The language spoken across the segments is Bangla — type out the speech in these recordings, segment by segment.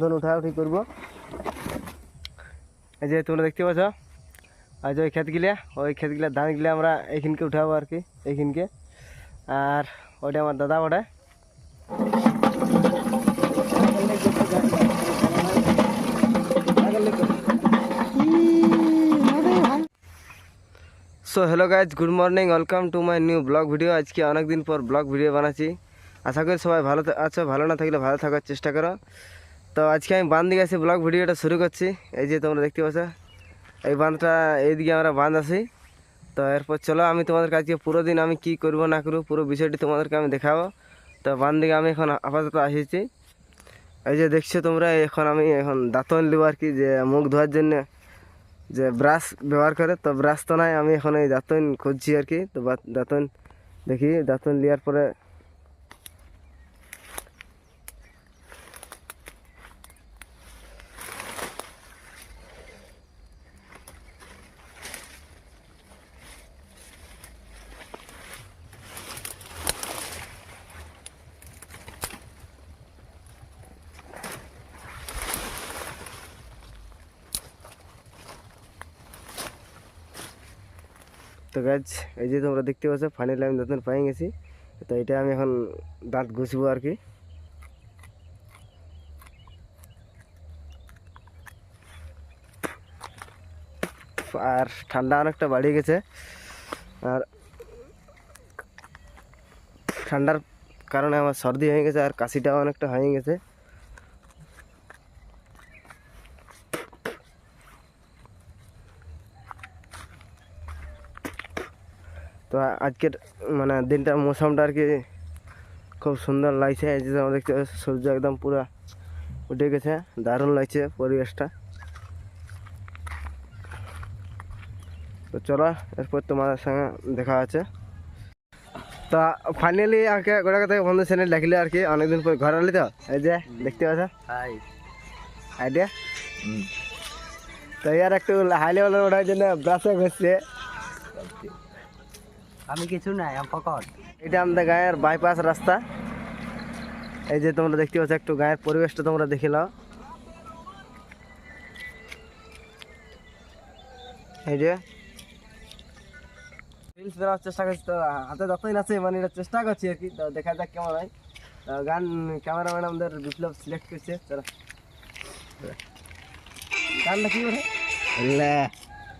ধন উঠা উঠি করব। এই যে তোমরা দেখতে পাচ্ছ যে ওই ক্ষেতগুলা ওই ক্ষেতগুলা ধানগুলা আমরা এইখানকে উঠাবো আর কি এইখানকে আর ওইটা আমার দাদা ওটা so hello guys good morning welcome to my new vlog video আজকে অনেক দিন পর ব্লগ ভিডিও বানাচ্ছি। আশা করি সবাই ভালো আছো, ভালো না থাকলে ভালো থাকার চেষ্টা করো। তো আজকে আমি বাঁধ দিকে আসি ব্লগ ভিডিওটা শুরু করছি। এই যে তোমরা দেখতে পাচ্ছ, এই বাঁধটা এইদিকে আমরা বাঁধ আছি তো এরপর চলো, আমি তোমাদের আজকে পুরো দিন আমি কি করব না করব, পুরো বিষয়টি তোমাদেরকে আমি দেখাবো। তো বাঁধ দিকে আমি এখন আপাতত আসিছি। এই যে দেখছ তোমরা, এখন আমি এখন দাঁতন নেব আর কি, যে মুখ ধোয়ার জন্য যে ব্রাশ ব্যবহার করে। তো ব্রাশ তো নাই, আমি এখন এই দাঁতন খুঁজছি আর কি। তো দাঁতন দেখি, দাঁতন নেওয়ার পরে গাছ এই যে তোমরা দেখতে পাচ্ছ ফাইনালি আমি দাঁতন পাই গেছি। তো এটা আমি এখন দাঁত ঘষবো আর কি। আর ঠান্ডা অনেকটা বাড়িয়ে গেছে। আর ঠান্ডার কারণে আমার সর্দি হয়ে গেছে, আর কাশিটাও অনেকটা হয়ে গেছে। তো আজকের মানে দিনটার মৌসুমটা আর কি খুব সুন্দর লাগছে। এই যে দেখতে সূর্য একদম পুরো উঠে গেছে দারুণ লাগছে পরিবেশটা। তো চলো এরপর তোমাদের সঙ্গে দেখা আছে তো ফাইনালি আগে গোটা থেকে বন্ধু চ্যানেল দেখলে আর কি অনেকদিন পর ঘর আলি তো? এই যে দেখতে পাচ্ছ? আইডিয়া তো ইয়ার একটু হাই লেভেলের ওঠার জন্য ব্রাশে ঘষছে। আমি কিছু নাই আমি পকট এটা আমাদের গায়ের বাইপাস রাস্তা। এই যে তোমরা দেখতে পাচ্ছ একটু গায়ের পরিবেশটা তোমরা দেখে নাও। এই যে। রিলস বানানোর চেষ্টা করছি তো হাতে যতদিন আছে মানে এটা চেষ্টা করছি আর কি তো দেখা যাক কেমন হয়। তো গান ক্যামেরাম্যান আমাদের বিপ্লব সিলেক্ট করছে চলো। গানটা কি বলে? গানটা কি বলে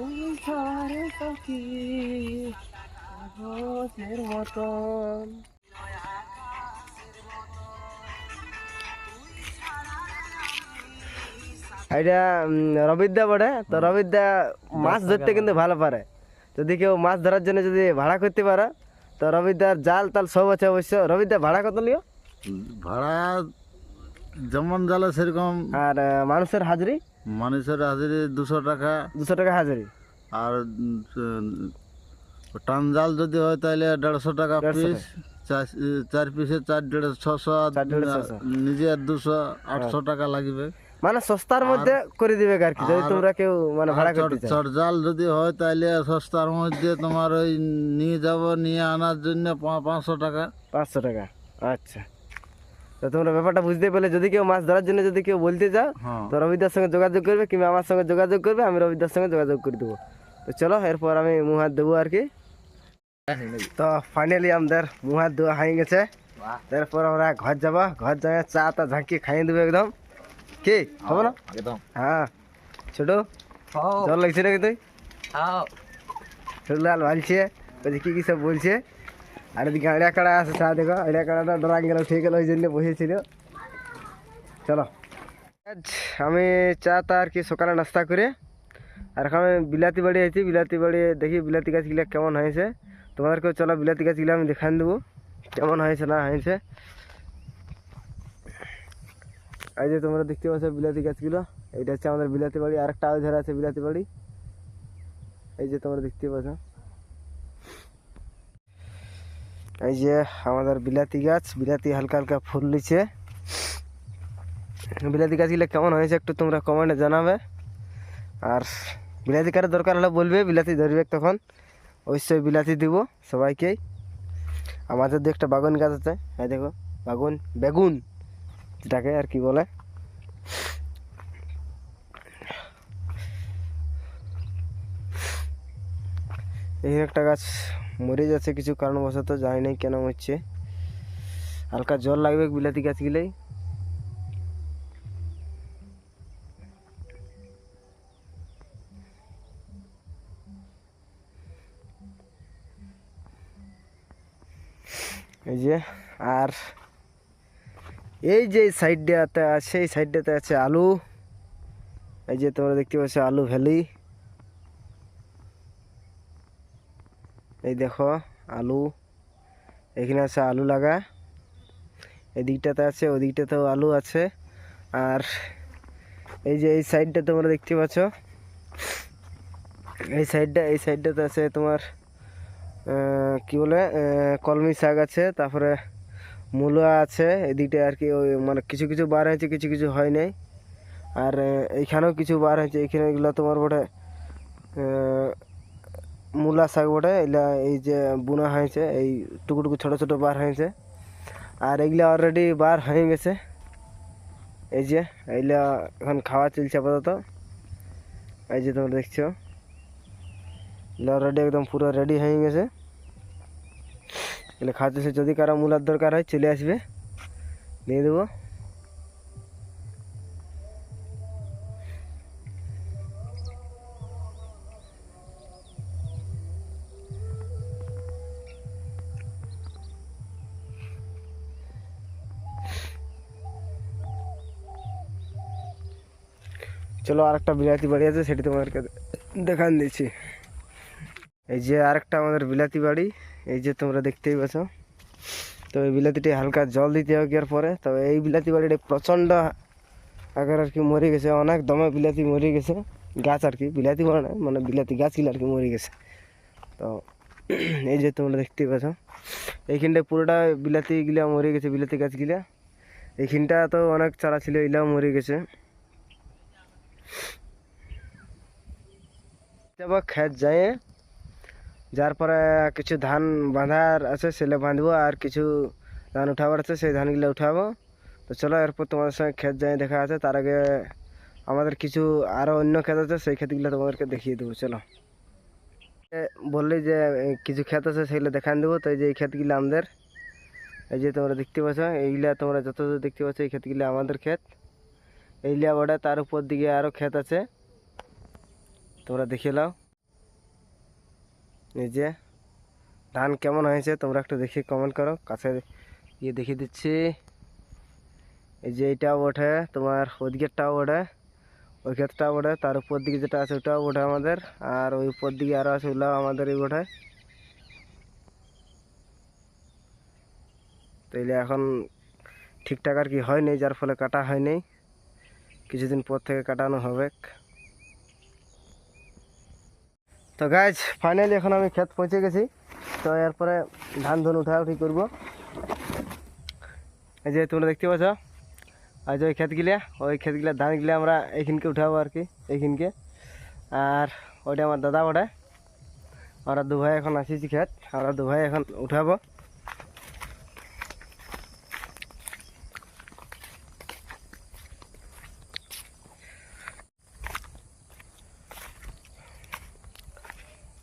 ওই ঝড়ে সখী কাগজের মতন এটা রবিদ্যা বটে। তো রবিদ্যা মাছ ধরতে কিন্তু ভালো পারে। যদি কেউ মাছ ধরার জন্য যদি ভাড়া করতে পারে তো রবিদ্যার জাল তাল সব আছে অবশ্য। রবিদ্যা ভাড়া কত লিও? ভাড়া যেমন জ্বালা সেরকম আর মানুষের হাজিরি? মানুষের হাজিরি দুশো টাকা। দুশো টাকা হাজিরি। আর উম, উম, টান জাল যদি হয় তাহলে দেড়শো টাকা পিস চার- পিসে চার দেড় ছশো নিজের দুশো আটশো টাকা লাগবে। মানে সস্তার মধ্যে করে দিবে আর কি যদি তোমরা কেউ মানে ভাড়া করতে চাও। চট জাল যদি হয় তাহলে সস্তার মধ্যে তোমার ওই নিয়ে যাব নিয়ে আনার জন্য পাঁচশো টাকা। পাঁচশো টাকা আচ্ছা। তো তোমরা ব্যাপারটা বুঝতে পেলে। যদি কেউ মাছ ধরার জন্য যদি কেউ বলতে যাও হ্যাঁ। তো রবিদার সঙ্গে যোগাযোগ করবে কিংবা আমার সঙ্গে যোগাযোগ করবে আমি রবিদার সঙ্গে যোগাযোগ করে দেবো। তো চলো এরপর আমি মুখ হাত দেবো আর কি। তো ফাইনালি আমাদের মুখ হাত দেওয়া হয়ে গেছে। তারপর আমরা ঘর যাব। ঘর যাবে চা তা ঝাঁকি খাইয়ে দেবো একদম। কি? হবে না? একদম। হ্যাঁ। ছোট জল লাগছে নাকি তুই? ছোটলাল ভালছে। বলছে কি কি সব বলছে? আর এদিকে আড়িয়া কাড়া আছে চা দেখো। আড়িয়া কাড়াটা ডরাং গেল ঠিক গেল ওই জন্য বসেছিল। চলো। আজ আমি চা তা আর কি সকালে নাস্তা করে, আর এখন আমি বিলাতি বাড়ি আছি বিলাতি বাড়ি দেখি বিলাতি গাছগুলো কেমন হয়েছে। তোমাদেরকেও চলো বিলাতি গাছগুলো আমি দেখান দেবো, কেমন হয়েছে না হয়েছে। এই যে তোমরা দেখতে পাচ্ছ বিলাতি গাছগুলো, এইটা হচ্ছে আমাদের বিলাতি বাড়ি। আরেকটা আগে ধরে আছে বিলাতি বাড়ি। এই যে তোমরা দেখতে পাচ্ছ। এই যে আমাদের বিলাতি গাছ, বিলাতি হালকা হালকা ফুল নিচ্ছে। বিলাতি গাছগুলো কেমন হয়েছে একটু তোমরা কমেন্টে জানাবে। আর বিলাতি কারও দরকার হলে বলবে, বিলাতি ধরবে তখন। অবশ্যই বিলাতি দিব সবাইকেই আমাদের দু একটা বাগুন গাছ আছে, এই দেখো, বাগুন, বেগুন, যেটাকে আর কি বলে। এই একটা গাছ মরে যাচ্ছে কিছু কারণবশত, জানি নাই কেন হচ্ছে হালকা জল লাগবে বিলাতি গাছগুলোই এই যে, আর এই যে সাইডটাতে আছে, এই সাইডটাতে আছে আলু। এই যে তোমরা দেখতে পাচ্ছ আলু ভ্যালি। এই দেখো, আলু। এখানে আছে আলু লাগা। এদিকটাতে আছে, ওদিকটাতেও আলু আছে। আর এই যে এই সাইডটা তোমরা দেখতে পাচ্ছ, এই সাইডটা, এই সাইডটাতে আছে তোমার কি বলে কলমি শাক আছে, তারপরে মূলো আছে, এদিকটা আর কি ওই মানে কিছু কিছু বার হয়েছে, কিছু কিছু হয় নাই। আর এইখানেও কিছু বার হয়েছে এইখানে এগুলো তোমার বটে মূলা শাক বটে এগুলা এই যে বুনা হয়েছে, এই টুকু টুকু ছোটো ছোটো বার হয়েছে। আর এগুলা অলরেডি বার হয়ে গেছে। এই যে এইগুলা এখন খাওয়া চলছে আপাতত। এই যে তোমরা দেখছ, এগুলো অলরেডি একদম পুরো রেডি হয়ে গেছে। এগুলো খাওয়াতে যদি কারও মূলার দরকার হয়, চলে আসবে। দিয়ে দেবো চলো আরেকটা বিলাতি বাড়ি আছে, সেটি তোমাদেরকে দেখান দিচ্ছি। এই যে আরেকটা আমাদের বিলাতি বাড়ি, এই যে তোমরা দেখতেই পাচ্ছ। তো এই বিলাতিটি হালকা জল দিতে হবে এর পরে? তবে এই বিলাতি বাড়িটা প্রচণ্ড আকার আর কি মরে গেছে, অনেক দমে বিলাতি মরে গেছে। গাছ আর কি, বিলাতি বলে না মানে বিলাতি গাছগুলো আর কি মরে গেছে। তো এই যে তোমরা দেখতেই পাচ্ছ এইখানটায় পুরোটা বিলাতি গিলা মরে গেছে, বিলাতি গাছগুলা। এইখানটা তো অনেক চারা ছিল এগুলাও মরে গেছে। যাব খেত যায় যার পরে কিছু ধান বাঁধার আছে, সেলে বাঁধবো, আর কিছু ধান উঠাবার আছে, সেই ধানগুলো উঠাবো। তো চলো, এরপর তোমাদের সঙ্গে ক্ষেত যাই দেখা আছে। তার আগে আমাদের কিছু আরও অন্য ক্ষেত আছে, সেই ক্ষেতগুলো তোমাদেরকে দেখিয়ে দেবো, চলো। বললি যে কিছু ক্ষেত আছে, সেগুলো দেখান দেবো। তো এই যে, এই ক্ষেতগুলো আমাদের। এই যে, তোমরা দেখতে পাচ্ছ, এইগুলা তোমরা যত দেখতে পাচ্ছ, এই ক্ষেতগুলো আমাদের ক্ষেত। এইগুলা বড়া, তার উপর দিকে আরও ক্ষেত আছে। তোমরা দেখে নাও। এই যে, ধান কেমন হয়েছে তোমরা একটু দেখে কমেন্ট করো। কাছে গিয়ে দেখিয়ে দিচ্ছি। এই যে এইটাও ওঠে তোমার ওদিকেরটাও ওঠে ওই ক্ষেতটাও ওঠে তার উপর দিকে যেটা আছে ওটাও ওঠে আমাদের, আর ওই উপর দিকে আরও আছে ওগুলাও আমাদেরই ওঠে তো এগুলো এখন ঠিকঠাক আর কি হয়নি, যার ফলে কাটা হয়নি। কিছুদিন পর থেকে কাটানো হবে। তো গাছ ফাইনালি এখন আমি ক্ষেত পৌঁছে গেছি। তো এরপরে ধান ধন উঠা উঠি করব। এই যে তোমরা দেখতে পাচ্ছ আর যে ওই ক্ষেতগুলা ওই ক্ষেতগুলা ধানগুলা আমরা এইখানকে উঠাবো আর কি, এইখানকে। আর ওইটা আমার দাদা ওটা আমরা দু ভাই এখন আসিছি ক্ষেত, আমরা দু ভাই এখন উঠাবো।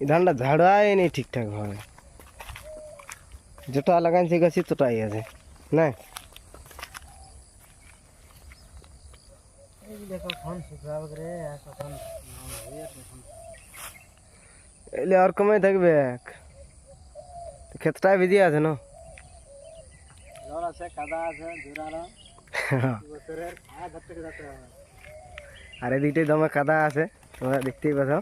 এই ধানটা ঝাড়াই নেই ঠিকঠাক ভাবে যেটা লাগাইছি গাছি তোটাই আছে না? এলে আর কমে থাকবে ক্ষেতটায় ভিজি আছে না? যেতে হবে আর এদিকটাই দমে কাদা আছে তোমরা দেখতেই পাচ্ছ।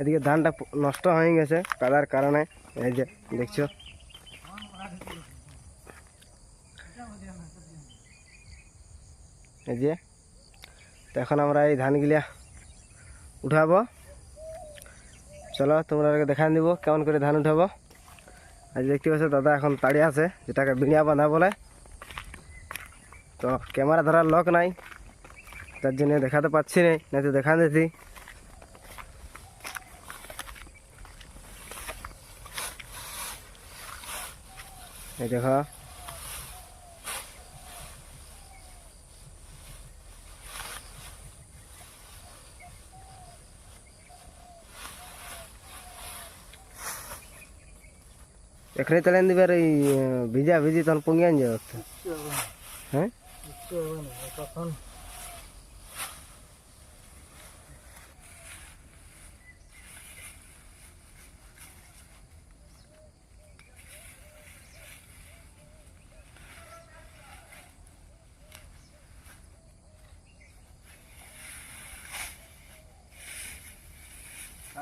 এদিকে ধানটা নষ্ট হয়ে গেছে কাদার কারণে। এই যে, দেখছ? এই যে, তো এখন আমরা এই ধানগুলা উঠাবো। চলো তোমরা দেখান দিব কেমন করে ধান উঠাবো। আজ দেখতে পাচ্ছ, দাদা এখন তাড়ি আছে, যেটাকে বিড়িয়া বাঁধা বলে। তো ক্যামেরা ধরার লক নাই, তার জন্য দেখাতে পাচ্ছি না তো দেখান দিছি এই দেখো এখানে তাহলে দিবার এই আহ, ভিজা ভিজি তখন পঙ্গিয়ান যাবে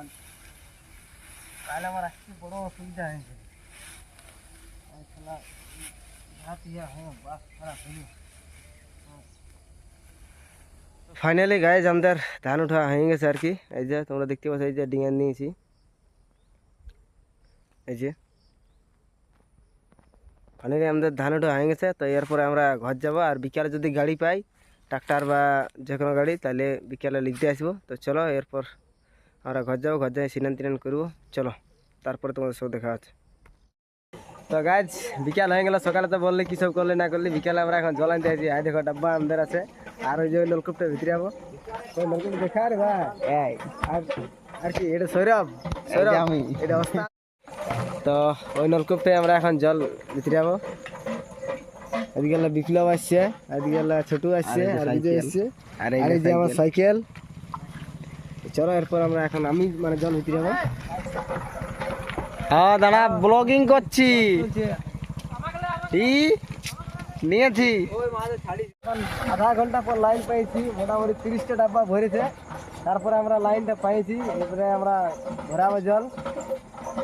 তো। হ্যাঁ তখন কাল আমার আসতে বড় অসুবিধা হয়েছে আমি খেলা ভাত ইয়া হ্যাঁ বাস খারাপ হয়ে ফাইনালি গায়ে আমাদের ধান উঠা হয়ে গেছে আর কি এই যে তোমরা দেখতে পাচ্ছ এই যে ডিঙান নিয়েছি এই যে ফাইনালি আমাদের ধান উঠা হয়ে গেছে তো এরপরে আমরা ঘর যাব আর বিকালে যদি গাড়ি পাই ট্রাক্টর বা যে কোনো গাড়ি তাহলে বিকালে লিখতে আসব তো চলো এরপর আমরা ঘর যাব ঘর যাই সিনান টিনান করব। চলো তারপরে তোমাদের সব দেখা আছে তো গাছ বিকাল হয়ে গেল সকালে তো বললে কী সব করলে না করলে বিকালে আমরা এখন জল আনতে আছি আই দেখো ডাব্বা আমাদের আছে। আর ওই যে ওই নলকূপটা ভিতরে যাব। ওই নলকূপ দেখা রে ভাই। আর আর কি এটা সৌরভ। সৌরভ আমি। এটা অবস্থা। তো ওই নলকূপটাই আমরা এখন জল ভিতরে যাব। হলো বিপ্লব আসছে হলো ছোটু আসছে আর বিজয় আসছে। আর এই যে আমার সাইকেল। চলো, এরপর আমরা এখন আমি মানে জল ভিতরে যাব হ্যাঁ দাদা ব্লগিং করছি। নিয়েছি। আধা ঘণ্টা পর লাইন পেয়েছি, মোটামুটি তিরিশটা ডাব্বা ভরেছে। তারপরে আমরা লাইনটা পেয়েছি এরপরে আমরা ভরাবো জল।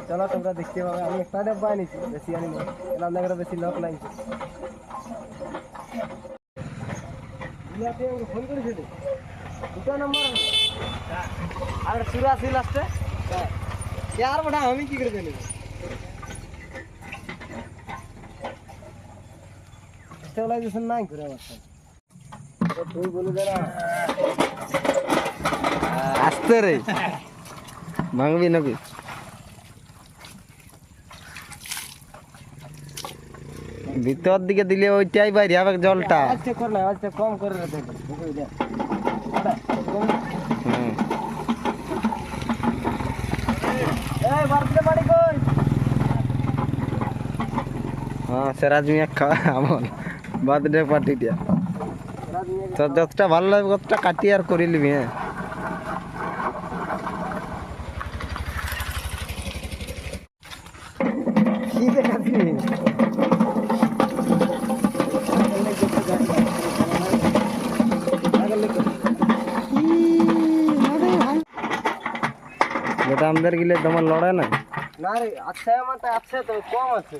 চলো, তোমরা দেখতে পাবে। আমি একটা ডাব্বা আনিছি বেশি আনি এলাম রান্নাঘরে বেশি লোক নাই। ফোন দুটো নম্বর আর চুরা আছে লাস্টে। আর বেটা আমি কি করে জানি স্টেবিলাইজেশন নাই করে আমার তুই বলে যারা আসতে রে। ভাঙবি নাকি? ভিতর দিকে দিলে ওইটাই বাইরে হবে জলটা। আচ্ছা, আচ্ছা, কম করে রে হ্যাঁ সেরাজ মিয়া খাওয়া আমার বার্থডে পার্টিটা। তো যতটা ভালো লাগবে ততটা কাটি আর করে নিবি হ্যাঁ যেটা আমাদের গেলে তোমার লড়ে না না রে আছে আমার আছে তো কম আছে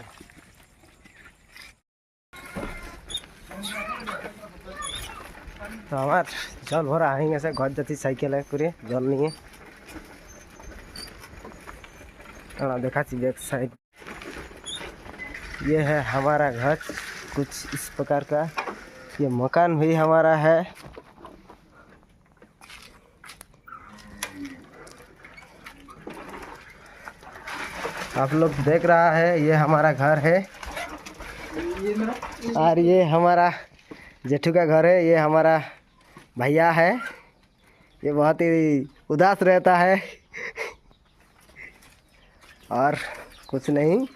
তো আমার জল ভরা হয়ে গেছে ঘর যাচ্ছি সাইকেলে করে জল নিয়ে हाँ, दिखाती बैक साइड ये है हमारा घर कुछ इस प्रकार का ये मकान भी हमारा है आप लोग देख रहा है, ये हमारा घर है। और ये हमारा जेठू का घर है, ये हमारा भैया है। ये बहुत ही उदास रहता है। और कुछ नहीं।